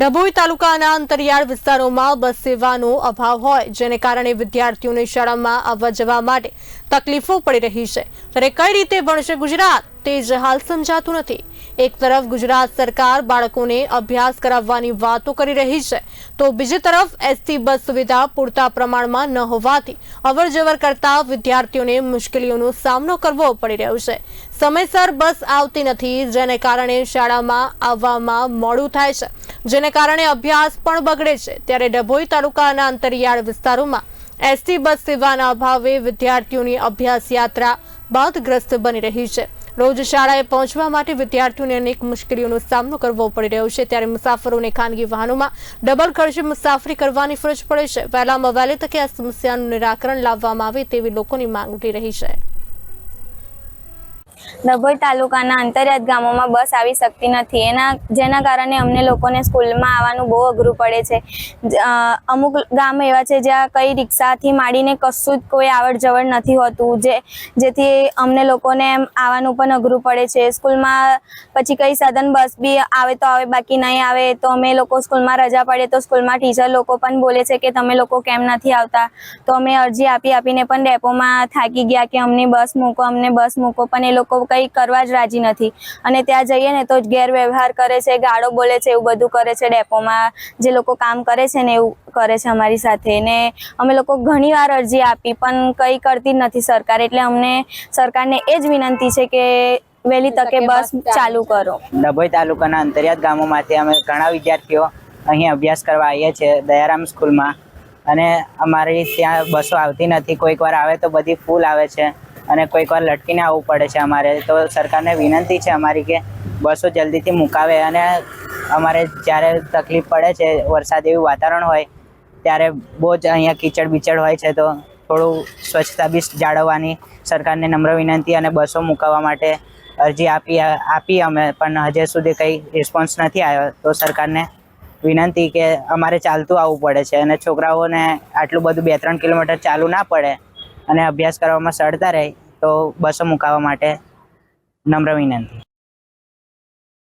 ડભોઈ તાલુકાના અંતરિયાળ વિસ્તારોમાં બસ સેવાનો અભાવ હોય, જેને કારણે વિદ્યાર્થીઓને શાળામાં આવવા જવા માટે તકલીફો પડી રહી છે. ત્યારે કઈ રીતે ભણશે ગુજરાત, તે જ હાલ સમજાતું નથી. એક તરફ ગુજરાત સરકાર બાળકોને અભ્યાસ કરાવવાની વાતો કરી રહી છે, તો બીજી તરફ એસટી બસ સુવિધા પૂરતા પ્રમાણમાં ન હોવાથી અવરજવર કરતા વિદ્યાર્થીઓને મુશ્કેલીઓનો સામનો કરવો પડી રહ્યો છે. સમયસર બસ આવતી નથી, જેને કારણે શાળામાં આવવામાં મોડું થાય છે. જેને કારણે અભ્યાસ પણ બગડે છે. ત્યારે ડભોઈ તાલુકાના અંતરિયાળ વિસ્તારોમાં એસટી બસ સેવાના અભાવે વિદ્યાર્થીઓની અભ્યાસ યાત્રા બાધગ્રસ્ત બની રહી છે. રોજ શાળાએ પહોંચવા માટે વિદ્યાર્થીઓને અનેક મુશ્કેલીઓનો સામનો કરવો પડી રહ્યો છે. ત્યારે મુસાફરોને ખાનગી વાહનોમાં ડબલ ખર્ચે મુસાફરી કરવાની ફરજ પડે છે. વહેલામાં વહેલી તકે આ સમસ્યાનું નિરાકરણ લાવવામાં આવે તેવી લોકોની માંગ ઉઠી રહી છે. ડભોઈ તાલુકાના અંતરિયાત ગામોમાં બસ આવી શકતી નથી. એના, જેના કારણે અમને લોકોને સ્કૂલમાં આવવાનું બહુ અઘરું પડે છે. અમુક ગામ એવા છે જ્યાં કઈ રિક્ષાથી માંડીને કશું જ કોઈ આવડ જવડ નથી હોતું, જે, જેથી અમને લોકોને એમ આવવાનું પણ અઘરું પડે છે. સ્કૂલમાં પછી કઈ સાધન, બસ બી આવે તો આવે, બાકી નહીં આવે તો અમે લોકો સ્કૂલમાં રજા પડે તો સ્કૂલમાં ટીચર લોકો પણ બોલે છે કે તમે લોકો કેમ નથી આવતા. તો અમે અરજી આપી આપીને પણ ડેપોમાં થાકી ગયા કે અમને બસ મૂકો, અમને બસ મૂકો, પણ એ લોકો કંઈ કરવા જ રાજી નથી. અને ત્યાં જઈએ ને તો ગેરવ્યવહાર કરે છે ગાળો બોલે છે એવું બધું કરે છે ડેપોમાં જે લોકો કામ કરે છે ને એવું કરે છે અમારી સાથે. ને અમે લોકો ઘણીવાર અરજી આપી પણ કંઈ કરતી જ નથી સરકાર. એટલે અમને સરકારને એ જ વિનંતી છે કે વહેલી તકે બસ ચાલુ કરો. ડભોઈ તાલુકાના અંતરિયાત ગામોમાંથી અમે ઘણા વિદ્યાર્થીઓ અહીં અભ્યાસ કરવા આવીએ છીએ દયારામ સ્કૂલમાં. અને અમારી ત્યાં બસો આવતી નથી. કોઈક વાર આવે તો બધી ફૂલ આવે છે. અને કોઈક વાર લટકીને આવવું પડે છે અમારે. તો સરકારને વિનંતી છે અમારી કે બસો જલ્દીથી મુકાવે અને અમારે જ્યારે તકલીફ પડે છે, વરસાદ એવું વાતાવરણ હોય, ત્યારે બહુ જ અહીંયા કીચડ બીચડ હોય છે, તો થોડું સ્વચ્છતા બી જાળવવાની સરકારને નમ્ર વિનંતી અને બસો મુકાવવા માટે અરજી આપી આપી અમે. પણ હજી સુધી કંઈ રિસ્પોન્સ નથી આવ્યો. તો સરકારને વિનંતી કે અમારે ચાલતું આવવું પડે છે અને છોકરાઓને આટલું બધું બે ત્રણ કિલોમીટર ચાલુ ના પડે અને અભ્યાસ કરવામાં સરળતા રહે તો બસો મુકાવવા માટે નમ્ર વિનંતી.